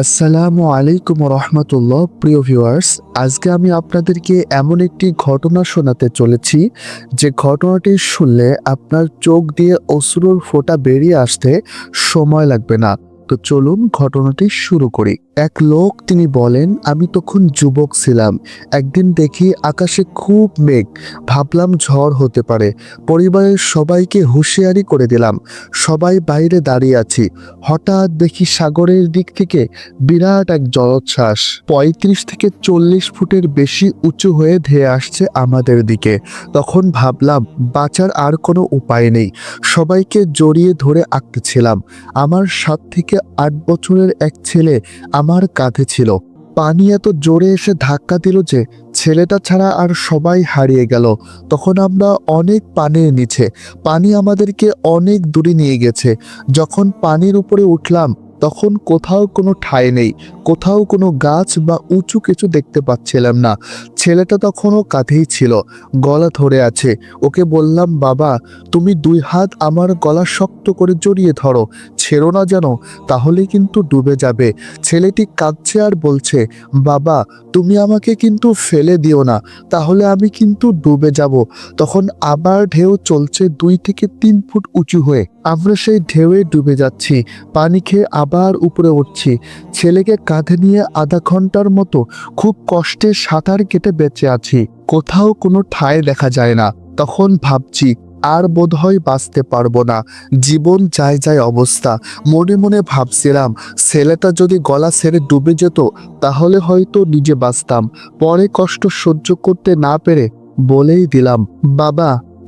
আসসালামু আলাইকুম রহমতুল্লাহ, প্রিয় ভিউয়ার্স আজকে আমি আপনাদেরকে এমন একটি ঘটনা শোনাতে চলেছি। যে ঘটনাটি শুনলে আপনার চোখ দিয়ে অশ্রুর ফোঁটা বেরিয়ে আসতে সময় লাগবে না। তো চলুন ঘটনাটি শুরু করি। এক লোক তিনি বলেন, আমি তখন যুবক ছিলাম। একদিন দেখি আকাশে খুব মেঘ। ভাবলাম ঝড় হতে পারে। পরিবারের সবাইকে হুঁশিয়ারি করে দিলাম। সবাই বাইরে দাঁড়িয়ে আছি। হঠাৎ দেখি সাগরের দিক থেকে বিরাট এক জলোচ্ছ্বাস। পঁয়ত্রিশ থেকে চল্লিশ ফুটের বেশি উঁচু হয়ে ধেয়ে আসছে আমাদের দিকে। তখন ভাবলাম, বাঁচার আর কোনো উপায় নেই। সবাইকে জড়িয়ে ধরে আঁকতেছিলাম আমার সাত থেকে আট বছরের এক ছেলে আমার কাঁধে ছিল। পানি এত জোরে এসে ধাক্কা দিল যে ছেলেটা ছাড়া আর সবাই হারিয়ে গেল। তখন আমরা অনেক পানির নিচে পানি আমাদেরকে অনেক দূরে নিয়ে গেছে। যখন পানির উপরে উঠলাম, তখন কোথাও কোনো ঠাঁই নেই। কোথাও কোনো গাছ বা উঁচু কিছু দেখতে পাচ্ছিলাম না। ছেলেটা তখনও কাঁধেই ছিল, গলা ধরে আছে। ওকে বললাম, বাবা, তুমি দুই হাত আমার গলা শক্ত করে জড়িয়ে ধরো। ছেড়ো না যেন তাহলে কিন্তু ডুবে যাবে। ছেলেটি কাঁদছে আর বলছে, বাবা, তুমি আমাকে কিন্তু ফেলে দিও না, তাহলে আমি কিন্তু ডুবে যাব। তখন আবার ঢেউ চলছে দুই থেকে তিন ফুট উঁচু হয়ে। আমরা সেই ঢেউয়ে ডুবে যাচ্ছি, পানি খেয়ে আবার উপরে উঠছি। ছেলেকে কাঁধে নিয়ে আধা ঘণ্টার মতো খুব কষ্টে সাঁতার কেটে বেঁচে আছি। কোথাও কোনো ঠাঁই দেখা যায় না। তখন ভাবছি আর বোধহয় বাঁচতে পারব না। জীবন যায় যায় অবস্থা। মনে মনে ভাবছিলাম, ছেলেটা যদি গলা ছেড়ে ডুবে যেত, তাহলে হয়তো নিজে বাঁচতাম। পরে কষ্ট সহ্য করতে না পেরে বলেই দিলাম, বাবা